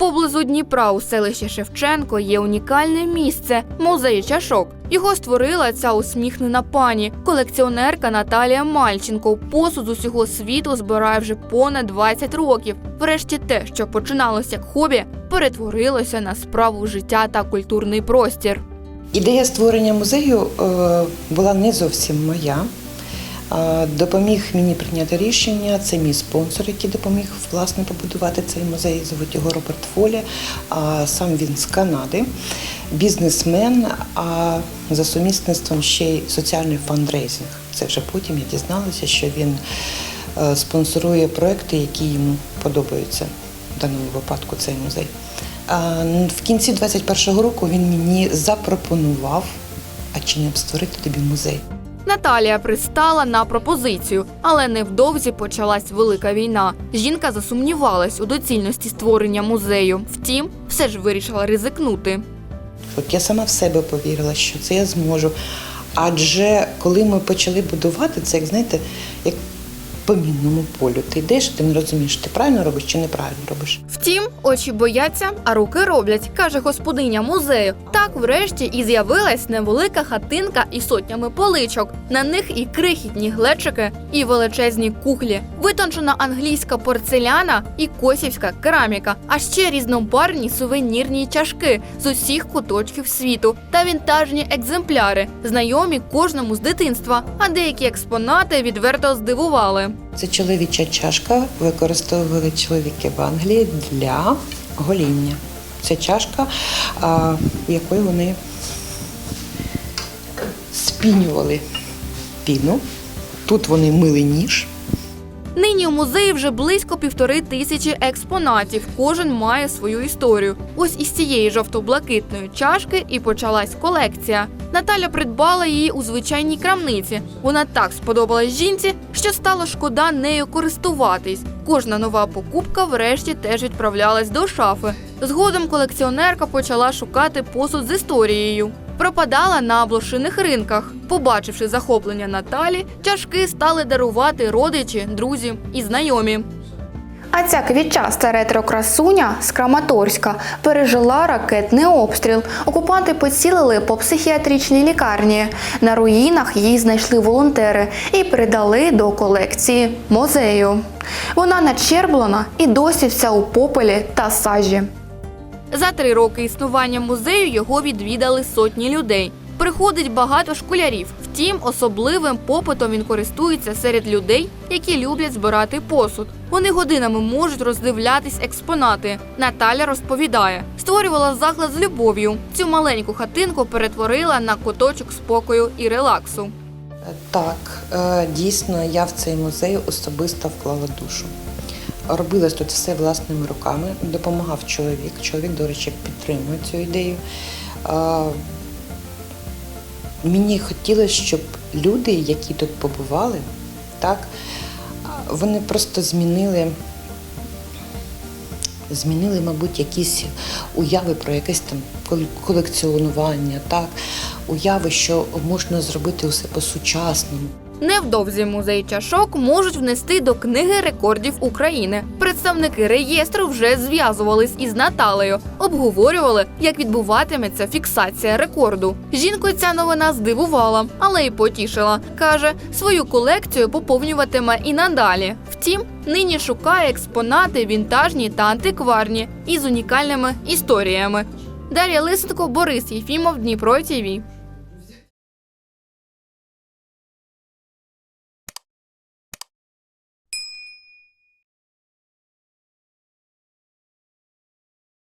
Поблизу Дніпра у селищі Шевченко є унікальне місце музей чашок. Його створила ця усміхнена пані, колекціонерка Наталія Мальченко. Посуд з усього світу збирає вже понад 20 років. Врешті те, що починалося як хобі, перетворилося на справу життя та культурний простір. Ідея створення музею е, була не зовсім моя. Допоміг мені прийняти рішення. Це мій спонсор, який допоміг власне побудувати цей музей. Звуть його Роберт Фолі. А Сам він з Канади, бізнесмен, а за сумісництвом ще й соціальний фандрейзинг. Це вже потім я дізналася, що він е, спонсорує проекти, які йому подобаються в даному випадку цей музей. В кінці 21-го року він мені запропонував, а чи не б створити тобі музей. Наталія пристала на пропозицію, але невдовзі почалась велика війна. Жінка засумнівалась у доцільності створення музею. Втім, все ж вирішила ризикнути. От я сама в себе повірила, що це я зможу. Адже коли ми почали будувати, це як знаєте, як по мінному полю. Ти йдеш, ти не розумієш, ти правильно робиш чи неправильно робиш. Втім, очі бояться, а руки роблять, каже господиня музею. Так, врешті, і з'явилась невелика хатинка із сотнями поличок. На них і крихітні глечики, і величезні кухлі, витончена англійська порцеляна і косівська кераміка, а ще різнобарвні сувенірні чашки з усіх куточків світу та вінтажні екземпляри, знайомі кожному з дитинства. А деякі експонати відверто здивували. Це чоловіча чашка, використовували чоловіки в Англії для гоління. Це чашка, якою вони спінювали піну. Тут вони мили ніж. Нині у музеї вже близько півтори тисячі експонатів. Кожен має свою історію. Ось із цієї жовто-блакитної чашки і почалась колекція. Наталя придбала її у звичайній крамниці. Вона так сподобалась жінці, що стало шкода нею користуватись. Кожна нова покупка врешті теж відправлялась до шафи. Згодом колекціонерка почала шукати посуд з історією. Пропадала на блошиних ринках. Побачивши захоплення Наталі, чашки стали дарувати родичі, друзі і знайомі. А ця квітчаста ретро-красуня з Краматорська пережила ракетний обстріл. Окупанти поцілили по психіатричній лікарні. На руїнах її знайшли волонтери і передали до колекції музею. Вона начерблена і досі вся у попелі та сажі. За три роки існування музею його відвідали сотні людей. Приходить багато школярів. Втім, особливим попитом він користується серед людей, які люблять збирати посуд. Вони годинами можуть роздивлятись експонати. Наталя розповідає, створювала заклад з любов'ю. Цю маленьку хатинку перетворила на куточок спокою і релаксу. Так, е, дійсно, я в цей музей особисто вклала душу. Робилось тут все власними руками, допомагав чоловік. Чоловік, до речі, підтримує цю ідею. Мені хотілося, щоб люди, які тут побували, так, вони просто змінили, змінили, мабуть, якісь уяви про якесь там колекціонування, так, уяви, що можна зробити усе по-сучасному. Невдовзі музей чашок можуть внести до книги рекордів України. Представники реєстру вже зв'язувались із Наталею, обговорювали, як відбуватиметься фіксація рекорду. Жінку ця новина здивувала, але й потішила. каже, свою колекцію поповнюватиме і надалі. Втім, нині шукає експонати вінтажні та антикварні із унікальними історіями. Дар'я Лисенко, Борис Єфімов, Дніпро ТІВІ.